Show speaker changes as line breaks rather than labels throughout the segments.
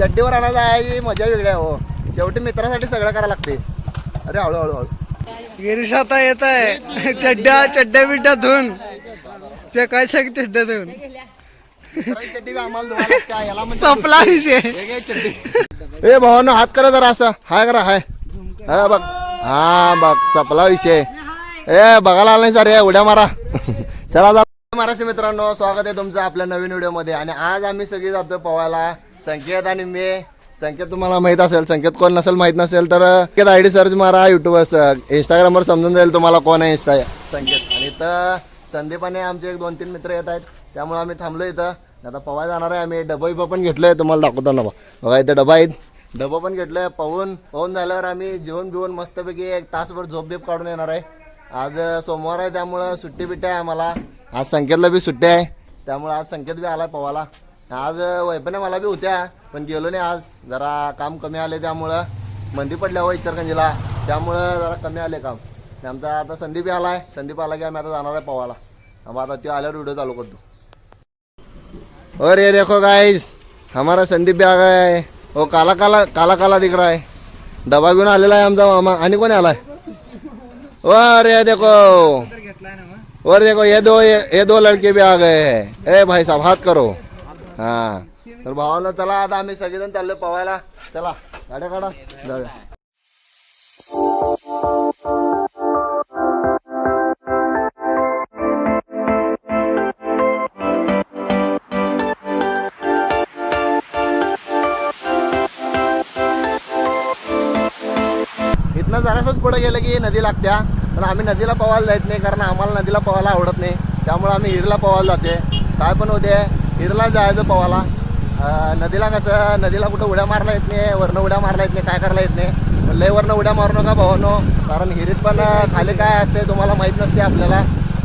चड्डीवर आणायला आहे मजा वेगळी आहे हो शेवटी मित्रासाठी सगळं करायला लागते अरे हळू हळू
गिरीश आता येत आहे चड्ड्या चड्ड्या बिड्ड्या धुवून ते काय सांग चड्ड्या धुवून
चड्डी आम्हाला याला म्हणजे
संपला विषय
हे ए भावानो हात करा जरा असं हाय करा हाय हा बघ हा बघ सपला विषय ए बघायला आला नाही सर उड्या मारा चला जा महाराष्ट्र मित्रांनो स्वागत आहे तुमचं आपल्या नवीन व्हिडिओमध्ये आणि आज आम्ही सगळी जातोय पवायला संकेत आणि मी. संकेत तुम्हाला माहीत असेल संकेत कोण नसेल माहीत नसेल तर संकेत आय डी सर्च मारा युट्यूब इंस्टाग्रामवर समजून जाईल तुम्हाला कोण आहे इंस्टा संकेत. आणि तर संदीप आणि आमचे एक दोन तीन मित्र येत आहेत. त्यामुळे आम्ही थांबलो इथं. आता पवा जाणार आहे आम्ही डबा बिबा पण घेतलोय तुम्हाला दाखवतो ना बघा इथं डबा आहेत. डबा पण घेतलोय पाहून पाहून झाल्यावर आम्ही जेवण बिवून मस्तपैकी एक तासभर झोप बीप काढून येणार आहे. आज सोमवार आहे त्यामुळं सुट्टी बिट्टी आहे आम्हाला. आज संकेतला बी सुट्टी आहे. त्यामुळे आज संकेत बी आलाय पवाला. आज अं, वैपण्या मला बी होत्या पण गेलो नाही आज. जरा काम कमी आले त्यामुळं. मंदी पडल्या हो इचरगंजीला त्यामुळं जरा कमी आले काम. आमचा आता संदीप बी आलाय. संदीप आला की आम्ही आता जाणार आहे पवाला. आता तो आल्यावर व्हिडिओ चालू करतो. अरे देखो गाईस हमारा संदीप भी आ गया है वो हो, काला काला काला काला दिख रहा है. डबा घेऊन आलेला आहे आमचा मामा. आणि कोणी आलाय? ओ अरे देखो. और देखो ये दो ये, ये दो लड़के भी आ गए हैं. ए भाई साहब हात करो. हा. तर भावाला चला आता आम्ही सगळेजण चाललो पवायला चला गाड्या काढा. जाऊया. इथनं जरासंच पुढे गेलं की नदी लागत्या. पण आम्ही नदीला पवायला जायत नाही कारण आम्हाला नदीला पवायला आवडत नाही. त्यामुळे आम्ही हिरला पवायला जाते काय पण होते हिरला जायचं पवाला. नदीला कसं नदीला कुठं उड्या मारला येत नाही वरनं उड्या मारला येत नाही काय करायला येत नाही. लयवरनं लय वरनं उड्या मारू नका भावानो कारण हिरीत पण खाली काय असते तुम्हाला माहीत नसते आपल्याला.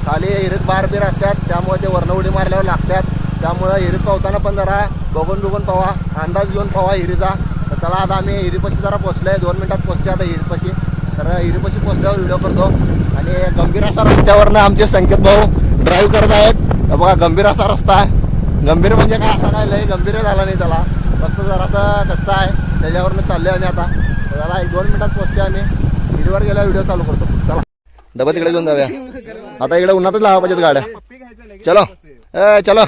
खाली हिरीत बार बीर असतात त्यामुळे ते वरनं उडी मारल्यावर लागतात. त्यामुळं हिरीत पावताना पण जरा बघून बघून पवा अंदाज घेऊन पवा हिरीचा. तर चला आता आम्ही हिरीपाशी जरा पोचलो आहे दोन मिनिटात पोचते आता हिरीपाशी. तर हिरीपाशी पोचल्यावर व्हिडिओ करतो. आणि गंभीर असा रस्त्यावरनं आमचे संकेत भाऊ ड्राईव्ह करत आहेत. बघा गंभीर असा रस्ता आहे. गंभीर म्हणजे काय? असा काय लय गंभीर झाला नाही त्याला. फक्त जरासा कच्चा आहे. त्याच्यावरनं चाललोय आम्ही आता. त्याला एक दोन मिनिटात पोचतोय आम्ही. हिरीवर गेल्यावर व्हिडिओ चालू करतो. चला. डबा तिकडे घेऊन जाऊया. आता इकडे उन्हातच लावा पाहिजेत गाड्या. चलो. ए चलो.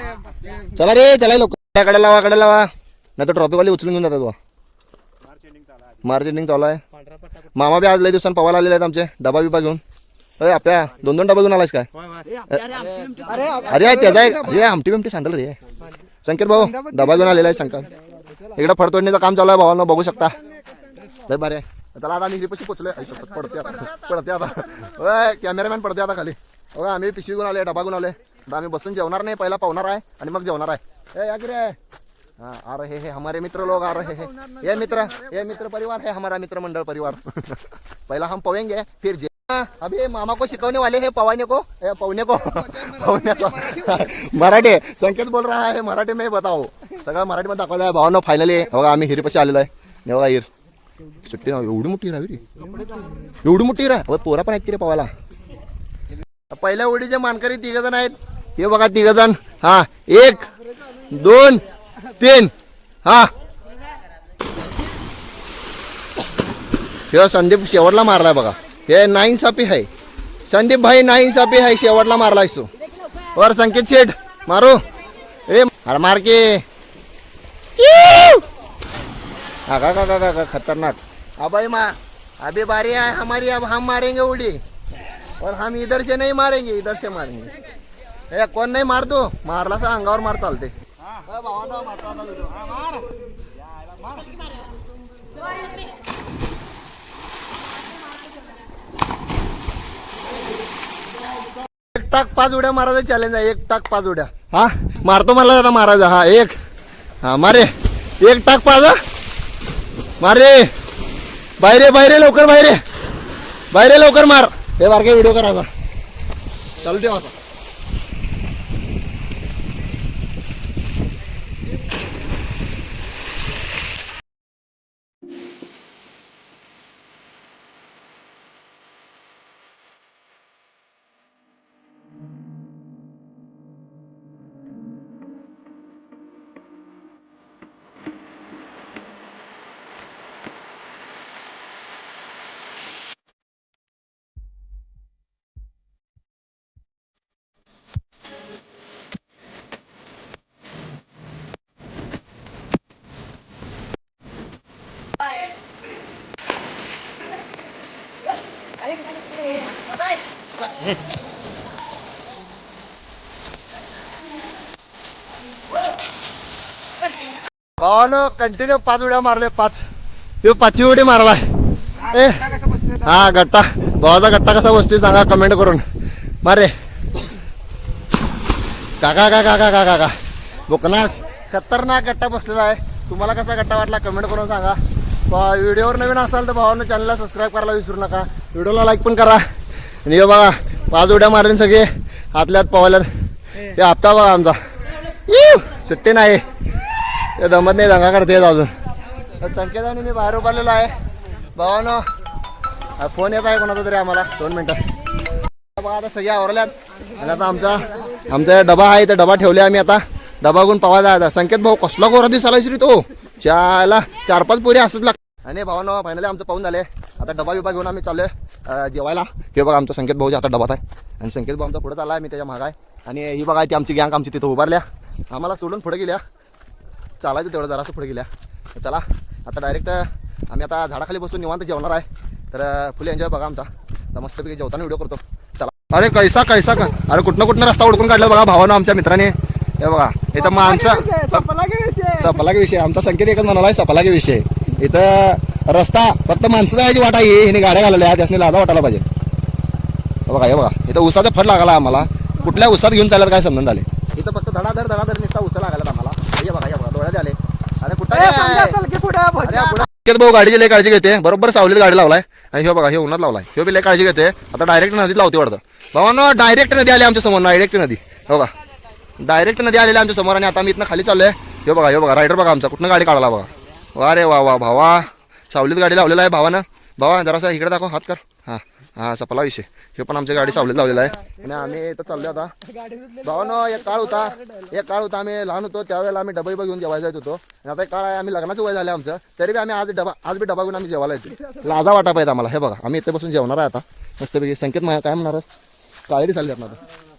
चला रे चला लोक कडे लावा कडे लावा. नाही तर ट्रॉफीवाली उचलून घेऊन जातात बुवा. मार्च एंडिंग चालू आहे. मामा बी आज लय दिवसांनी पवायला आलेले आहेत आमचे. डबा बिबा घेऊन. अरे आपल्या दोन दोन डबा घेऊन आलायस काय? अरे त्याचा अरे आमटी बिमटी सांडल रे. संकेत भाऊ डबा घेऊन आलेला आहे संकेत. इकडे फडतोडणीचं काम चालू आहे भावांना बघू शकता. लय बरे त्याला आता आम्ही पशी पोचलोय. पडते आता. पडते आता. कॅमेरामॅन पडते आता खाली. हो आम्ही पिशवी घेऊन आले डबा घेऊन आले आम्ही बसून जेवणार नाही पहिला पावणार आहे आणि मग जेवणार आहे. ए या की रे हाँ आ रहे हैं हमारे मित्र लोग आ रहे हैं. ये मित्र ये मित्र परिवार है हमारा मित्र मंडल परिवार. पहला हम पवेंगे फिर जे हाँ, अभी मामा को सिखाने वाले हैं पवाने को पवने को पवने को मराठी. संकेत बोल रहा है मराठी में बताओ. सगळं मराठीमध्ये दाखवलं आहे भावानं फायनली बघा आम्ही हिरीपाशी आलेलो आहे. हे बघा हिर. सुट्टी ना एवढी मोठी राहावी रे. एवढी मोठी रा पोरा पण आहेत रे पवायला पहिल्या ओढीचे मानकरी तिघ जण आहेत. हे बघा तिघ जण. हा एक दोन तीन. हा. हे संदीप शेवटला मारलाय बघा. हे नाईन सापी आहे संदीप भाई नाईन सापी आहे शेवटला मारलाय सो वर संकेत शेठ मारू. ए अरे मार के. हा का का का खतरनाक. अब भाई माँ. अभी बारी है हमारी अब हम मारेंगे उड़ी. और हम इधर से नहीं मारेंगे इधर से मारेंगे. ए कोण नाही मारतो मारला सा अंगावर मार चालते. एक टाक पाच उड्या मारायचं चॅलेंज आहे. एक टाक पाच उड्या. हा? मारतो मला आता मारायचा हा एक. हा मारे एक टाक पाच मारे बाहेर बाहेर लवकर बाहेर बाहेर लवकर मार. हे बारके व्हिडिओ करायचा चालू ठेवा भावानं कंटिन्यू पाच उड्या मारले पाच. तो पाचवी उडी मारलाय ए हा गट्टा. भावाचा गट्टा कसा बसतोय सांगा कमेंट करून. मारे काका काका काका काका काका. बुकनास खतरनाक गट्टा बसलेला आहे. तुम्हाला कसा गट्टा वाटला कमेंट करून सांगा. व्हिडिओवर नवीन असाल तर भावानं चॅनलला सबस्क्राईब करायला विसरू नका. व्हिडिओला लाईक पण करा. आणि हे बघा पाच उड्या मारेन सगळे. हातल्यात पवाल्यात हे हप्ता बघा आमचा. सुट्टी नाही. ते दमत नाही दंगा करते अजून तर संकेताने मी बाहेर उभारलेलो आहे. भावानं फोन येत आहे कोणाचा तरी आम्हाला. दोन मिनटं. बघा आता सगळे आवरल्यात. आणि आता आमचा आमचा डबा आहे ते डबा ठेवले आम्ही आता. डबा घेऊन पवायचा आता संकेत भाऊ कसला गोरा दिसायला श्री तो? चाला चार पाच पोरी असंच लाग आणि भावानं फायनली आमचं पाहून झाले आता डबा बिबा घेऊन आम्ही चाललोय जेवायला. हे बघा आमचा संकेत भाऊच्या आता डबात आहे. आणि संकेत भाऊ आमचा पुढे चालला आहे मी त्याच्या माग आहे. आणि ही बघा ती आमची गँग आमची तिथं उभारल्या. आम्हाला सोडून पुढे गेल्या. चालायचं तेवढं जरासं पुढे गेल्या. चला आता डायरेक्ट आम्ही आता झाडाखाली बसून निवांत जेवणार आहे. तर फुल एन्जॉय बघा आमचा. तर मस्तपैकी जेवताना व्हिडिओ करतो. चला. अरे कैसा कैसा का अरे कुठनं कुठनं रस्ता उडकून काढला बघा भावानं आमच्या मित्राने. हे बघा इथं माणसं सपलागे विषय आमचा संकेत एकच म्हणाला सपलागे विषय. इथं रस्ता फक्त माणसं जायची वाटा आहे हिने गाड्या घालल्या त्यासने लाजा वाटायला पाहिजे. हे बघा हे बघा. इथं उसाचा फड लागला आम्हाला. कुठल्या उसात घेऊन चालत काय संबंध आले इथं फक्त धडाधड धडाधड निसता उसा लागला आम्हाला. हे बघा हे बघा डोळ्यात आले. अरे कुठं संकेत भाऊ गाडीची लय काळजी घेते. बरोबर सावलीत गाडी लावलाय. आणि हे बघा हे उन्हात लावलाय. हे बी लय काळजी घेते. आता डायरेक्ट नदीत लावते वाटतं. भावानो डायरेक्ट नदी आली आमच्यासमोर. डायरेक्ट नदी. हो बघा. डायरेक्ट नदी आलेली आमच्यासमोर आणि आता मी इथनं खाली चाललोय. हे बघा हे बघा रायडर बघा आमचा. कुठनं गाडी काढला बघा. वा रे वा वा भावा. सावलीत गाडी लावलेला आहे भावानं. भावा जरासा इकडे दाखव हात कर. हां हां सपला विषय. हे पण आमच्या गाडी सावलीत लावलेला आहे. आणि आम्ही इथं चाललो आता. भावानं एक काळ होता. एक काळ होता आम्ही लहान होतो. त्यावेळेला आम्ही डबा घेऊन जेवायला येत होतो. आणि आता एक काळ आहे आम्ही लग्नाचं वय झालं आमचं. तरी बी आम्ही आज डबा आज बी डबा घेऊन आम्ही जेवायला येतो लाजा वाटा पाहिजे आम्हाला. हे बघा आम्ही इथे बसून जेवणार आहे आता. मस्तपैकी संकेत मा- काय म्हणणार आहे? काळे दिसाले आता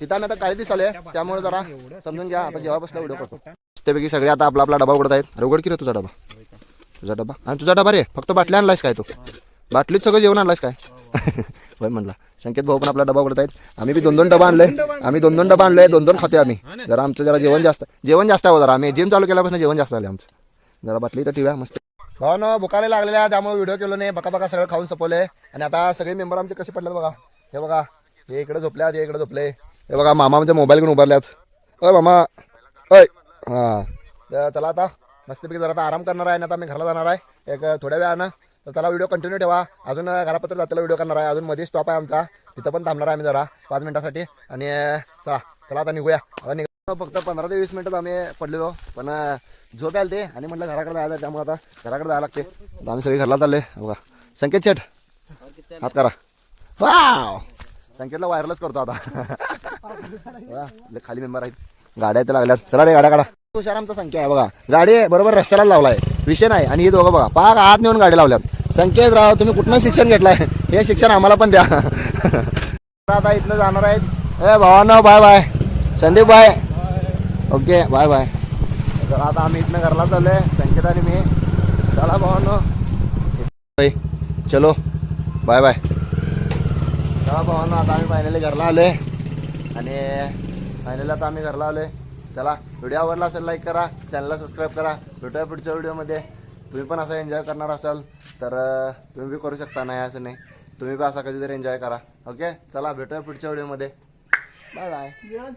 तिथं आता काळे दिसाले त्यामुळे जरा समजून घ्या. आता जेव्हा बसला व्हिडिओ करतो. त्यापैकी सगळे आता आपला आपला डबा उघडत आहेत. अरे उघड की रे तुझा डबा? तुझा डबा? आणि तुझा डबा रे. फक्त बाटली आणलायस काय तू? बाटलीत सगळं जेवण आणलायस काय? होय म्हणला. संकेत भाऊ पण आपला डबा उघडत आहेत. आम्ही बी दोन दोन डबा आणले आम्ही दोन दोन डबा आणले दोन दोन खाते आम्ही. जरा आमचं जरा जेवण जास्त जेवण जास्त आहे हो जरा. आम्ही जिम चालू केल्यापासून जेवण जास्त आले आमचं. जरा बाटली तर ठेवा मस्त. बाबा ना भुकाला लागलेल्या त्यामुळे व्हिडिओ केलो नाही. बका बका सगळं खाऊन सपवले आणि आता सगळे मेंबर आमचे कसे पडले बघा? हे बघा. हे इकडे झोपल्यात हे इकडे झोपले. हे बघा मामा म्हणजे मोबाईल घेऊन उभारल्यात. अय मामा. अय हां. चला आता मस्तपैकी जरा आता आराम करणार आहे ना आता मी घरला जाणार आहे. एक थोड्या वेळानं. तर त्याला व्हिडिओ कंटिन्यू ठेवा. अजून घरापत्र जाताना व्हिडिओ करणार आहे. अजून मध्ये स्टॉप आहे आमचा. तिथं पण थांबणार आहे आम्ही जरा पाच मिनिटासाठी. आणि चला चला आता निघूया. आता निघा फक्त पंधरा ते वीस मिनटात आम्ही पडलेलो. पण झोप आली ते. आणि म्हटलं घराकडे जायचं त्यामुळे आता घराकडे जायला लागते. आम्ही सगळे घरला चालले बघा. संकेत शेठ. हात करा. वाव! संकेतला वायरलेस करतो आता. खाली मेंबर आहेत. गाड्या इथे लागल्यात. चला रे गाड्या काढा. हुशार आमचा संख्या आहे बघा. गाडी बरोबर रस्त्याला लावलाय. विषय नाही. आणि हे दोघं बघा. पाक आत नेऊन गाडी लावल्यात. संकेत राव तुम्ही कुठनं शिक्षण घेतलाय? हे शिक्षण आम्हाला पण द्या. आता इथनं जाणार आहेत. ए भावानं bye bye Sandeep bye okay bye bye तर आता आम्ही इथनं घरला चाललोय. संकेत आणि मी. चला भावानं. चलो. बाय बाय चला भावांना आता आम्ही फायनली घरला आलोय. आणि फायनली आता आम्ही घरला आलोय. चला व्हिडिओ आवडला असेल लाईक करा चॅनलला सबस्क्राईब करा. भेटूया पुढच्या व्हिडिओमध्ये तुम्ही पण असं एन्जॉय करणार असाल तर तुम्ही बी करू शकता नाही असं नाही. तुम्ही बी असा कधीतरी एन्जॉय करा. ओके चला भेटूया पुढच्या व्हिडिओमध्ये बाय बाय